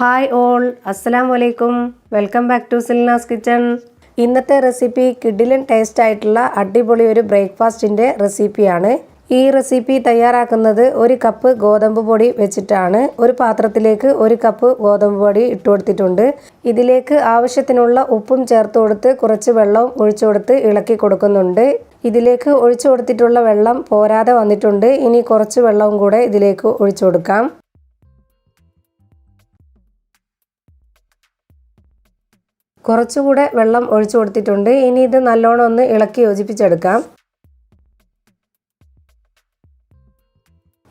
Hi all അസ്സലാം വലൈക്കും welcome back to Silnas kitchen ഇന്നത്തെ റെസിപ്പി കിഡിലൻ ടേസ്റ്റ് ആയിട്ടുള്ള അടിപൊളി ഒരു ബ്രേക്ക്ഫാസ്റ്റിന്റെ റെസിപ്പിയാണ് ഈ റെസിപ്പി തയ്യാറാക്കുന്നത് ഒരു കപ്പ് ഗോതമ്പ് പൊടി വെച്ചിട്ടാണ്. ഒരു പാത്രത്തിലേക്ക് ഒരു കപ്പ് ഗോതമ്പ് പൊടി ഇട്ട് കൊടുത്തിട്ടുണ്ട്. ഇതിലേക്ക് ആവശ്യത്തിനുള്ള ഉപ്പും ചേർത്ത് കൊടുത്ത് കുറച്ച് വെള്ളവും ഒഴിച്ചു കൊടുത്ത് ഇളക്കി കൊടുക്കുന്നുണ്ട്. ഇതിലേക്ക് ഒഴിച്ചു കൊടുത്തിട്ടുള്ള വെള്ളം പോരാതെ വന്നിട്ടുണ്ട്. ഇനി കുറച്ച് വെള്ളവും കൂടെ ഇതിലേക്ക് ഒഴിച്ചു കൊടുക്കാം. കുറച്ചുകൂടെ വെള്ളം ഒഴിച്ചു കൊടുത്തിട്ടുണ്ട്. ഇനി ഇത് നല്ലോണം ഒന്ന് ഇളക്കി യോജിപ്പിച്ചെടുക്കാം.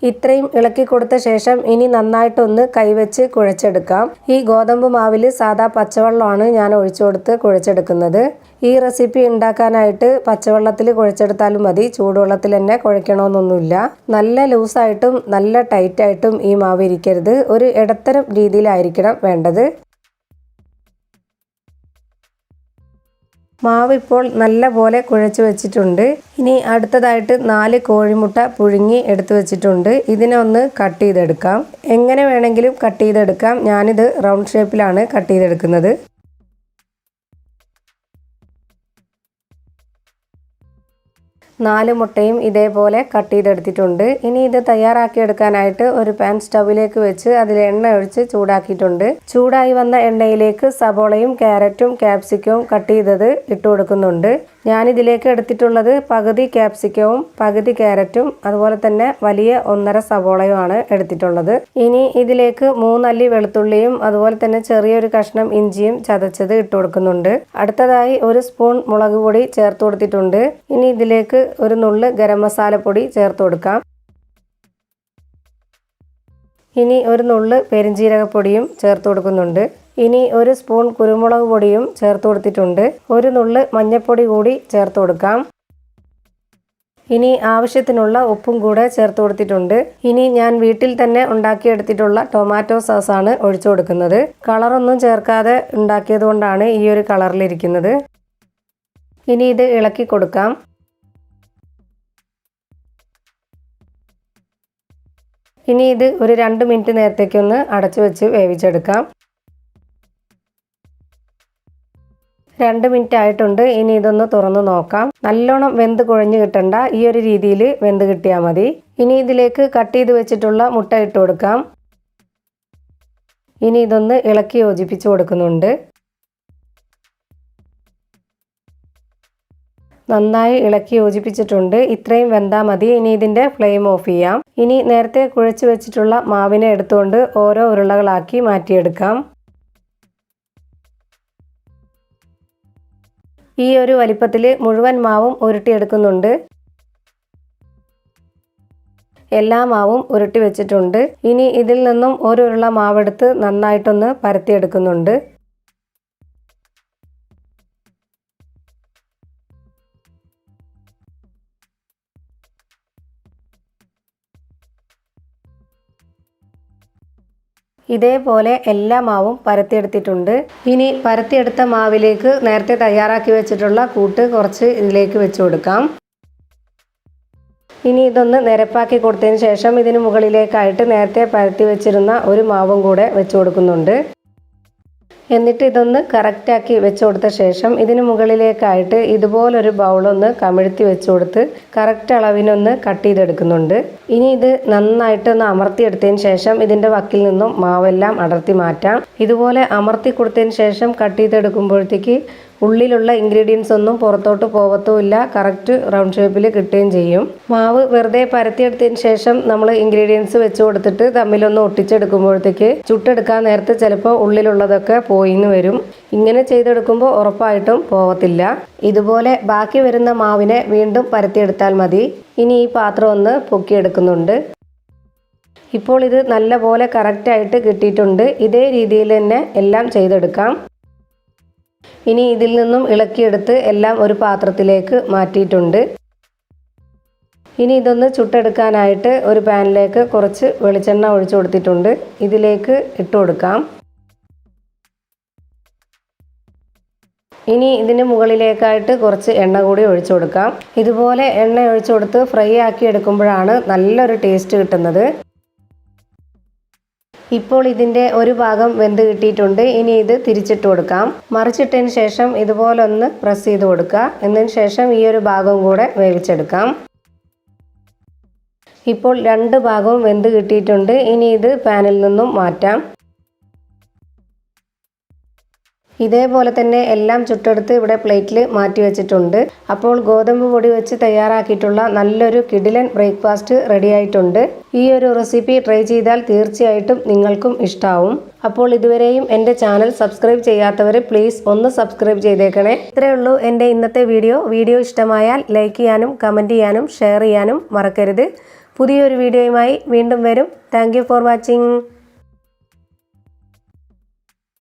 ഇത്രയും ഇളക്കി കൊടുത്ത ശേഷം ഇനി നന്നായിട്ടൊന്ന് കൈവച്ച് കുഴച്ചെടുക്കാം. ഈ ഗോതമ്പ് മാവിൽ സാദാ പച്ചവെള്ളമാണ് ഞാൻ ഒഴിച്ചു കൊടുത്ത് കുഴച്ചെടുക്കുന്നത്. ഈ റെസിപ്പി ഉണ്ടാക്കാനായിട്ട് പച്ചവെള്ളത്തിൽ കുഴച്ചെടുത്താലും മതി. ചൂടുവെള്ളത്തിൽ തന്നെ കുഴക്കണമെന്നൊന്നുമില്ല നല്ല ലൂസായിട്ടും നല്ല ടൈറ്റായിട്ടും ഈ മാവ് ഇരിക്കരുത്. ഒരു ഇടത്തരം രീതിയിലായിരിക്കണം വേണ്ടത്. മാവ് ഇപ്പോൾ നല്ല പോലെ കുഴച്ച് വെച്ചിട്ടുണ്ട്. ഇനി അടുത്തതായിട്ട് നാല് കോഴിമുട്ട പുഴുങ്ങി എടുത്തു വെച്ചിട്ടുണ്ട്. ഇതിനെ ഒന്ന് കട്ട് ചെയ്തെടുക്കാം. എങ്ങനെ വേണമെങ്കിലും കട്ട് ചെയ്തെടുക്കാം. ഞാനിത് റൗണ്ട് ഷേപ്പിലാണ് കട്ട് ചെയ്തെടുക്കുന്നത്. നാല് മുട്ടയും ഇതേപോലെ കട്ട് ചെയ്തെടുത്തിട്ടുണ്ട്. ഇനി ഇത് തയ്യാറാക്കി എടുക്കാനായിട്ട് ഒരു പാൻ സ്റ്റവിലേക്ക് വെച്ച് അതിൽ എണ്ണ ഒഴിച്ച് ചൂടാക്കിയിട്ടുണ്ട്. ചൂടായി വന്ന എണ്ണയിലേക്ക് സബോളയും ക്യാരറ്റും ക്യാപ്സിക്കവും കട്ട് ചെയ്തത് ഇട്ട് കൊടുക്കുന്നുണ്ട് ഞാനിതിലേക്ക് എടുത്തിട്ടുള്ളത് പകുതി ക്യാപ്സിക്കവും പകുതി ക്യാരറ്റും അതുപോലെ തന്നെ വലിയ ഒന്നര സവോളയുമാണ് എടുത്തിട്ടുള്ളത്. ഇനി ഇതിലേക്ക് മൂന്നല്ലി വെളുത്തുള്ളിയും അതുപോലെ തന്നെ ചെറിയൊരു കഷ്ണം ഇഞ്ചിയും ചതച്ചത് ഇട്ട് കൊടുക്കുന്നുണ്ട്. അടുത്തതായി ഒരു സ്പൂൺ മുളക് പൊടി ചേർത്ത് കൊടുത്തിട്ടുണ്ട്. ഇനി ഇതിലേക്ക് ഒരു നുള്ള് ഗരം മസാലപ്പൊടി ചേർത്ത് കൊടുക്കാം. ഇനി ഒരു നുള്ള് പെരിഞ്ജീരകപ്പൊടിയും ചേർത്ത് കൊടുക്കുന്നുണ്ട്. ഇനി ഒരു സ്പൂൺ കുരുമുളക് പൊടിയും ചേർത്ത് കൊടുത്തിട്ടുണ്ട്. ഒരു നുള്ള് മഞ്ഞൾപ്പൊടി കൂടി ചേർത്ത് കൊടുക്കാം. ഇനി ആവശ്യത്തിനുള്ള ഉപ്പും കൂടെ ചേർത്ത് കൊടുത്തിട്ടുണ്ട്. ഇനി ഞാൻ വീട്ടിൽ തന്നെ ഉണ്ടാക്കിയെടുത്തിട്ടുള്ള ടൊമാറ്റോ സോസാണ് ഒഴിച്ചു കൊടുക്കുന്നത്. കളറൊന്നും ചേർക്കാതെ ഉണ്ടാക്കിയത് കൊണ്ടാണ് ഈ ഒരു കളറിലിരിക്കുന്നത് ഇനി ഇത് ഇളക്കി കൊടുക്കാം. ഇനി ഇത് ഒരു രണ്ട് മിനിറ്റ് നേരത്തേക്കൊന്ന് അടച്ചു വെച്ച് വേവിച്ചെടുക്കാം. രണ്ട് മിനിറ്റ് ആയിട്ടുണ്ട്. ഇനി ഇതൊന്ന് തുറന്ന് നോക്കാം. നല്ലോണം വെന്ത് കുഴഞ്ഞു കിട്ടണ്ട. ഈ ഒരു രീതിയിൽ വെന്ത് കിട്ടിയാൽ മതി. ഇനി ഇതിലേക്ക് കട്ട് ചെയ്ത് വെച്ചിട്ടുള്ള മുട്ട ഇട്ട് കൊടുക്കാം. ഇനി ഇതൊന്ന് ഇളക്കി യോജിപ്പിച്ച് കൊടുക്കുന്നുണ്ട്. നന്നായി ഇളക്കി യോജിപ്പിച്ചിട്ടുണ്ട്. ഇത്രയും വെന്താൽ മതി. ഇനി ഇതിന്റെ ഫ്ലെയിം ഓഫ് ചെയ്യാം. ഇനി നേരത്തെ കുഴച്ച് വെച്ചിട്ടുള്ള മാവിനെ എടുത്തുകൊണ്ട് ഓരോ ഉരുളകളാക്കി മാറ്റിയെടുക്കാം. ഈ ഒരു വലിപ്പത്തിൽ മുഴുവൻ മാവും ഉരുട്ടിയെടുക്കുന്നുണ്ട്. എല്ലാ മാവും ഉരുട്ടി വെച്ചിട്ടുണ്ട്. ഇനി ഇതിൽ നിന്നും ഒരു ഉരുള മാവെടുത്ത് നന്നായിട്ടൊന്ന് പരത്തിയെടുക്കുന്നുണ്ട്. ഇതേപോലെ എല്ലാ മാവും പരത്തിയെടുത്തിട്ടുണ്ട്. ഇനി പരത്തിയെടുത്ത മാവിലേക്ക് നേരത്തെ തയ്യാറാക്കി വെച്ചിട്ടുള്ള കൂട്ട് കുറച്ച് ഇതിലേക്ക് വെച്ച് കൊടുക്കാം. ഇനി ഇതൊന്ന് നിരപ്പാക്കി കൊടുത്തതിന് ശേഷം ഇതിന് മുകളിലേക്കായിട്ട് നേരത്തെ പരത്തി വെച്ചിരുന്ന ഒരു മാവും കൂടെ വെച്ച് കൊടുക്കുന്നുണ്ട്. എന്നിട്ട് ഇതൊന്ന് കറക്റ്റാക്കി വെച്ച് കൊടുത്ത ശേഷം ഇതിന് മുകളിലേക്കായിട്ട് ഇതുപോലൊരു ബൗളൊന്ന് കമിഴ്ത്തി വെച്ച് കൊടുത്ത് കറക്റ്റ് അളവിനൊന്ന് കട്ട് ചെയ്തെടുക്കുന്നുണ്ട്. ഇനി ഇത് നന്നായിട്ടൊന്ന് അമർത്തിയെടുത്തതിന് ശേഷം ഇതിന്റെ വക്കിൽ നിന്നും മാവെല്ലാം അടർത്തി മാറ്റാം. ഇതുപോലെ അമർത്തി കൊടുത്തതിന് ശേഷം കട്ട് ചെയ്തെടുക്കുമ്പോഴത്തേക്ക് ഉള്ളിലുള്ള ഇൻഗ്രീഡിയൻസ് ഒന്നും പുറത്തോട്ട് പോകത്തുമില്ല കറക്റ്റ് റൗണ്ട് ഷേപ്പിൽ കിട്ടുകയും ചെയ്യും. മാവ് വെറുതെ പരത്തിയെടുത്തതിന് ശേഷം നമ്മൾ ഇൻഗ്രീഡിയൻസ് വെച്ച് കൊടുത്തിട്ട് തമ്മിലൊന്ന് ഒട്ടിച്ചെടുക്കുമ്പോഴത്തേക്ക് ചുട്ടെടുക്കാൻ നേരത്തെ ചിലപ്പോൾ ഉള്ളിലുള്ളതൊക്കെ പോയിന്ന് വരും. ഇങ്ങനെ ചെയ്തെടുക്കുമ്പോൾ ഉറപ്പായിട്ടും പോകത്തില്ല ഇതുപോലെ ബാക്കി വരുന്ന മാവിനെ വീണ്ടും പരത്തിയെടുത്താൽ മതി. ഇനി ഈ പാത്രം ഒന്ന് പൊക്കിയെടുക്കുന്നുണ്ട്. ഇപ്പോൾ ഇത് നല്ലപോലെ കറക്റ്റായിട്ട് കിട്ടിയിട്ടുണ്ട്. ഇതേ രീതിയിൽ തന്നെ എല്ലാം ചെയ്തെടുക്കാം. ഇനി ഇതിൽ നിന്നും ഇളക്കിയെടുത്ത് എല്ലാം ഒരു പാത്രത്തിലേക്ക് മാറ്റിയിട്ടുണ്ട്. ഇനി ഇതൊന്ന് ചുട്ടെടുക്കാനായിട്ട് ഒരു പാനിലേക്ക് കുറച്ച് വെളിച്ചെണ്ണ ഒഴിച്ചു കൊടുത്തിട്ടുണ്ട്. ഇതിലേക്ക് ഇട്ട് കൊടുക്കാം. ഇനി ഇതിന് മുകളിലേക്കായിട്ട് കുറച്ച് എണ്ണ കൂടി ഒഴിച്ചു കൊടുക്കാം. ഇതുപോലെ എണ്ണ ഒഴിച്ചു കൊടുത്ത് ഫ്രൈ ആക്കി എടുക്കുമ്പോഴാണ് നല്ലൊരു ടേസ്റ്റ് കിട്ടുന്നത്. ഇപ്പോൾ ഇതിന്റെ ഒരു ഭാഗം വെന്ത് കിട്ടിയിട്ടുണ്ട്. ഇനി ഇത് തിരിച്ചിട്ട് കൊടുക്കാം. മറിച്ചിട്ടതിന് ശേഷം ഇതുപോലെ ഒന്ന് പ്രസ് ചെയ്ത് കൊടുക്കുക. എന്നതിന് ശേഷം ഈ ഒരു ഭാഗം കൂടെ വേവിച്ചെടുക്കാം. ഇപ്പോൾ രണ്ട് ഭാഗവും വെന്ത് കിട്ടിയിട്ടുണ്ട്. ഇനി ഇത് പാനിൽ നിന്നും മാറ്റാം. ഇതേപോലെ തന്നെ എല്ലാം ചുട്ടെടുത്ത് ഇവിടെ പ്ലേറ്റിൽ മാറ്റി വെച്ചിട്ടുണ്ട്. അപ്പോൾ ഗോതമ്പ് പൊടി വെച്ച് തയ്യാറാക്കിയിട്ടുള്ള നല്ലൊരു കിടിലൻ ബ്രേക്ക്ഫാസ്റ്റ് റെഡിയായിട്ടുണ്ട് ഈ ഒരു റെസിപ്പി ട്രൈ ചെയ്താൽ തീർച്ചയായിട്ടും നിങ്ങൾക്കും ഇഷ്ടാവും. അപ്പോൾ ഇതുവരെയും എന്റെ ചാനൽ സബ്സ്ക്രൈബ് ചെയ്യാത്തവർ പ്ലീസ് ഒന്ന് സബ്സ്ക്രൈബ് ചെയ്തേക്കണേ. ഇത്രയേ ഉള്ളൂ എന്റെ ഇന്നത്തെ വീഡിയോ വീഡിയോ ഇഷ്ടമായാൽ ലൈക്ക് ചെയ്യാനും കമന്റ് ചെയ്യാനും ഷെയർ ചെയ്യാനും മറക്കരുത്. പുതിയൊരു വീഡിയോയുമായി വീണ്ടും വരും. Thank for watching